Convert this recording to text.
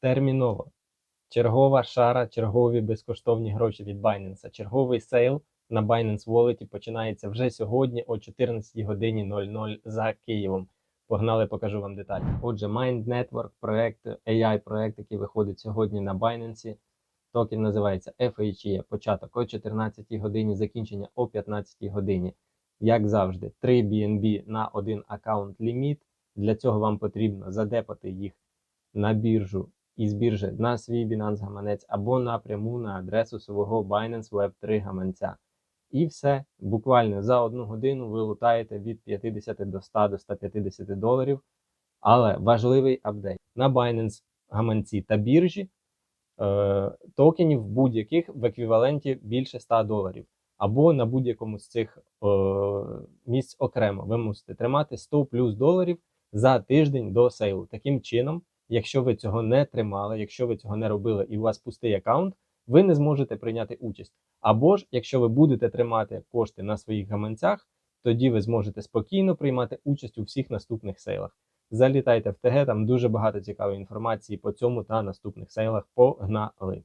терміново. Чергова шара, чергові безкоштовні гроші від Binance. Черговий сейл на Binance Wallet починається вже сьогодні о 14 годині 00 за Києвом. Погнали, покажу вам деталі. Отже, Mind Network проект, AI проект, який виходить сьогодні на Binance. Токен називається FHE. Початок о 14 годині, закінчення о 15 годині. Як завжди, 3 BNB на один аккаунт ліміт. Для цього вам потрібно задепати їх на біржу із біржі на свій Binance гаманець або напряму на адресу свого Binance Web3 гаманця. І все, буквально за одну годину ви лутаєте від 50 до 100 до 150 доларів. Але важливий апдейт на Binance гаманці та біржі е, токенів будь-яких в еквіваленті більше 100 доларів. Або на будь-якому з цих е, місць окремо ви мусите тримати 100 плюс доларів за тиждень до сейлу. Таким чином, якщо ви цього не тримали, якщо ви цього не робили і у вас пустий аккаунт, ви не зможете прийняти участь. Або ж, якщо ви будете тримати кошти на своїх гаманцях, тоді ви зможете спокійно приймати участь у всіх наступних сейлах. Залітайте в ТГ, там дуже багато цікавої інформації по цьому та наступних сейлах. Погнали!